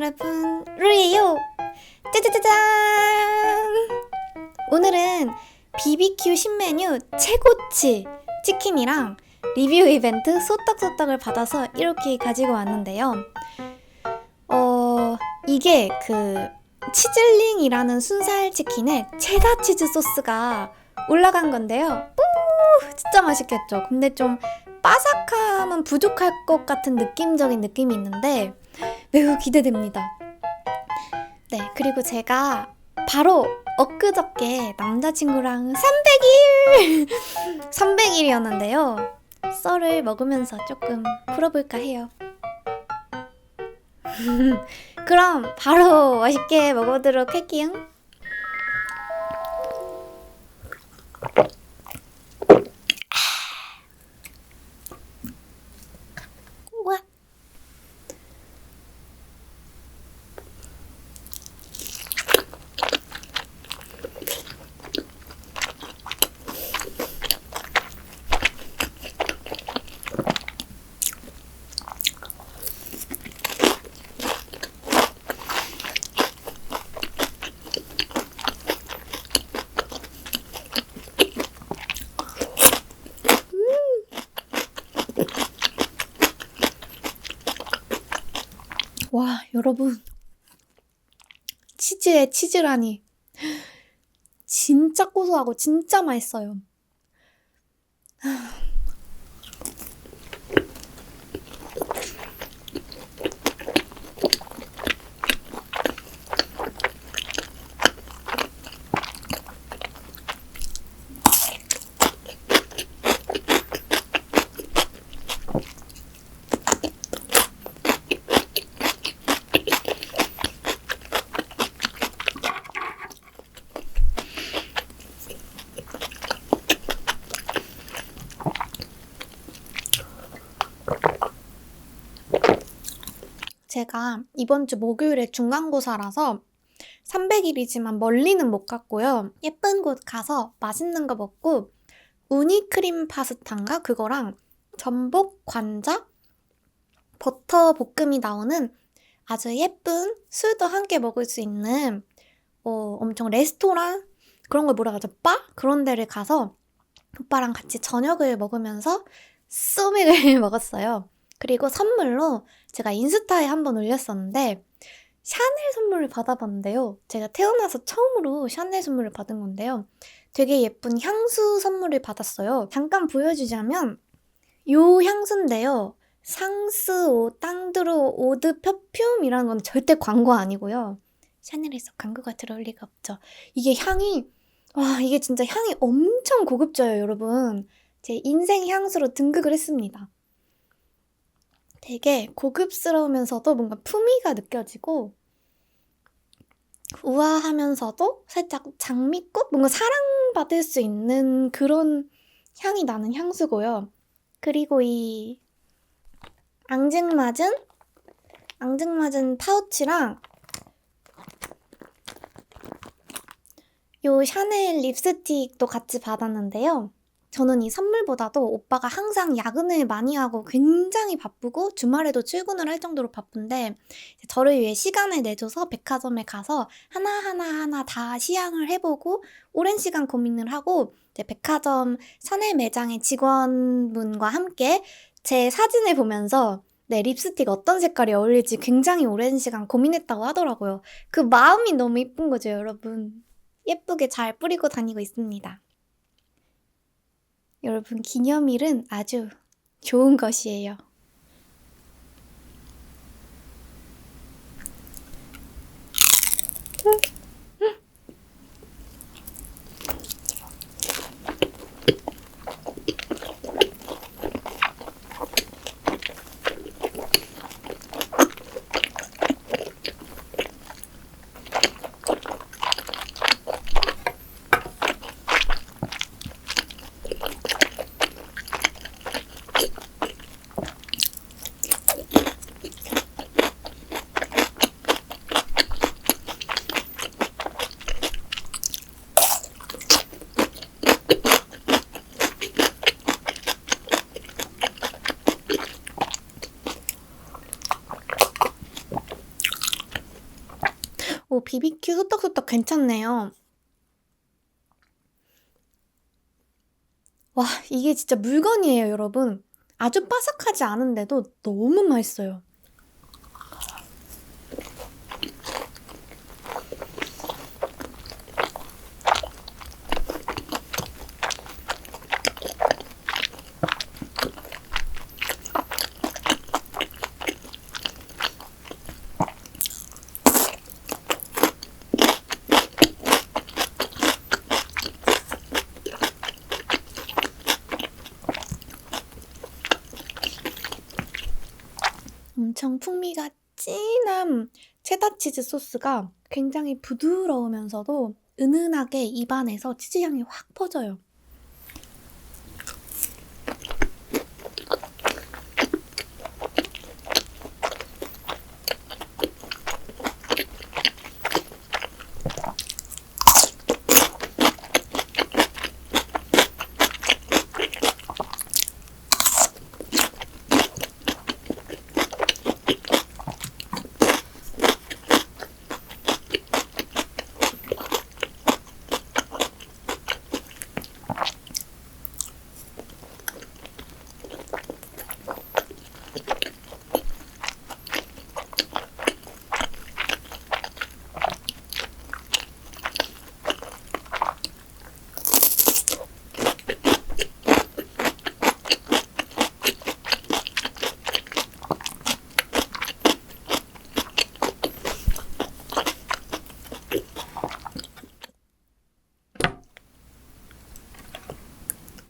여러분 루이에요. 짜자자잔! 오늘은 BBQ 신메뉴 최고치 치킨이랑 리뷰 이벤트 소떡소떡을 받아서 이렇게 가지고 왔는데요. 어 이게 그 치즐링이라는 순살 치킨에 체다 치즈 소스가 올라간 건데요. 오 진짜 맛있겠죠? 근데 좀 바삭함은 부족할 것 같은 느낌적인 느낌이 있는데 매우 기대됩니다. 네, 그리고 제가 바로 엊그저께 남자친구랑 300일! 300일이었는데요. 썰을 먹으면서 조금 풀어볼까 해요. 그럼 바로 맛있게 먹어보도록 할게요. 우와. 와, 여러분. 치즈에 치즈라니. 진짜 고소하고 진짜 맛있어요. 제가 이번 주 목요일에 중간고사라서 300일이지만 멀리는 못 갔고요. 예쁜 곳 가서 맛있는 거 먹고 우니크림 파스타인가 그거랑 전복 관자 버터 볶음이 나오는 아주 예쁜 술도 함께 먹을 수 있는 어, 엄청 레스토랑 그런 걸 뭐라 하죠? 바? 그런 데를 가서 오빠랑 같이 저녁을 먹으면서 소맥을 먹었어요. 그리고 선물로 제가 인스타에 한 번 올렸었는데 샤넬 선물을 받아봤는데요. 제가 태어나서 처음으로 샤넬 선물을 받은 건데요. 되게 예쁜 향수 선물을 받았어요. 잠깐 보여주자면 요 향수인데요. 상스오 땅드로 오드 퍼퓸이라는 건 절대 광고 아니고요. 샤넬에서 광고가 들어올 리가 없죠. 이게 향이 와 이게 진짜 향이 엄청 고급져요, 여러분. 제 인생 향수로 등극을 했습니다. 되게 고급스러우면서도 뭔가 품위가 느껴지고 우아하면서도 살짝 장미꽃? 뭔가 사랑받을 수 있는 그런 향이 나는 향수고요. 그리고 이 앙증맞은 앙증맞은 파우치랑 요 샤넬 립스틱도 같이 받았는데요. 저는 이 선물보다도 오빠가 항상 야근을 많이 하고 굉장히 바쁘고 주말에도 출근을 할 정도로 바쁜데 저를 위해 시간을 내줘서 백화점에 가서 하나하나 하나 다 시향을 해보고 오랜 시간 고민을 하고 백화점 샤넬 매장의 직원분과 함께 제 사진을 보면서 네, 립스틱 어떤 색깔이 어울릴지 굉장히 오랜 시간 고민했다고 하더라고요. 그 마음이 너무 예쁜 거죠, 여러분. 예쁘게 잘 뿌리고 다니고 있습니다. 여러분, 기념일은 아주 좋은 것이에요. BBQ 소떡소떡 괜찮네요. 와, 이게 진짜 물건이에요, 여러분. 아주 바삭하지 않은데도 너무 맛있어요. 엄청 풍미가 진한 체다 치즈 소스가 굉장히 부드러우면서도 은은하게 입안에서 치즈 향이 확 퍼져요.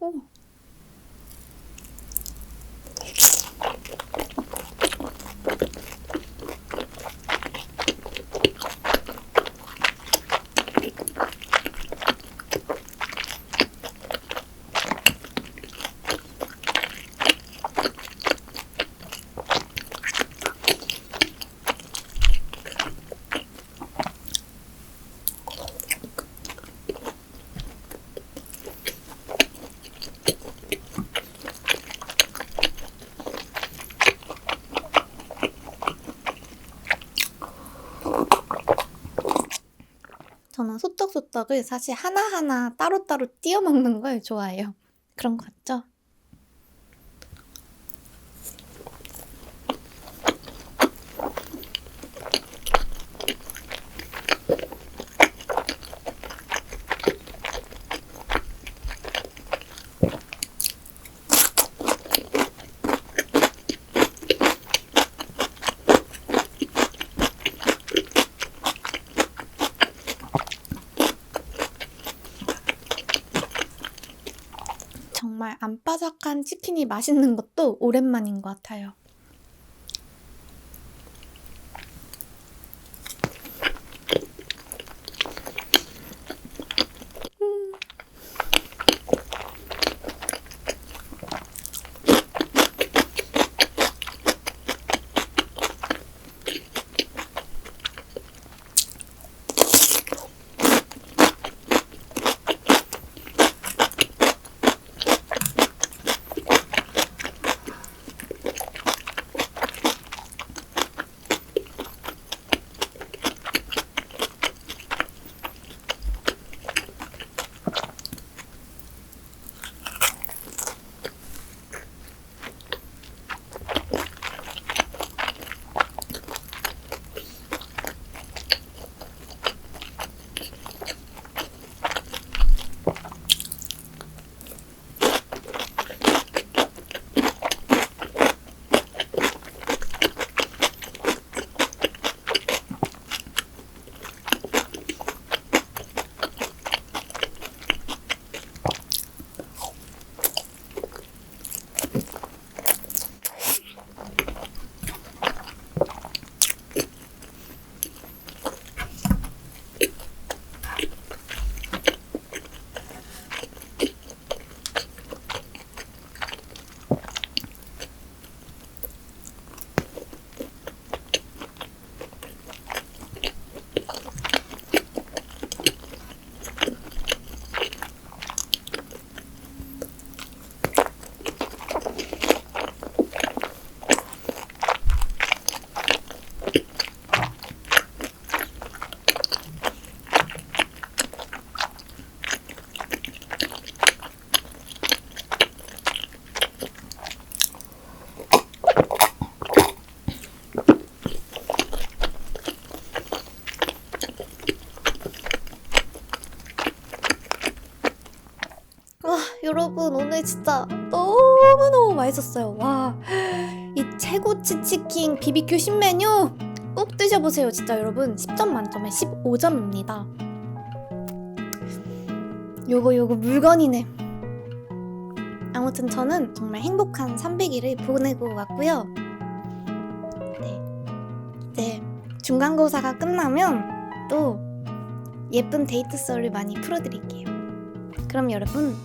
오. 저는 소떡소떡을 사실 하나하나 따로따로 띄워 먹는 걸 좋아해요. 그런 거 같죠? 정말 안 바삭한 치킨이 맛있는 것도 오랜만인 것 같아요. 진짜 너무너무 맛있었어요. 와, 이 최고치 치킨 BBQ 신메뉴 꼭 드셔보세요. 진짜 여러분 10점 만점에 15점입니다. 요거 요거 물건이네. 아무튼 저는 정말 행복한 300일을 보내고 왔고요. 네. 이제 중간고사가 끝나면 또 예쁜 데이트 썰을 많이 풀어드릴게요. 그럼 여러분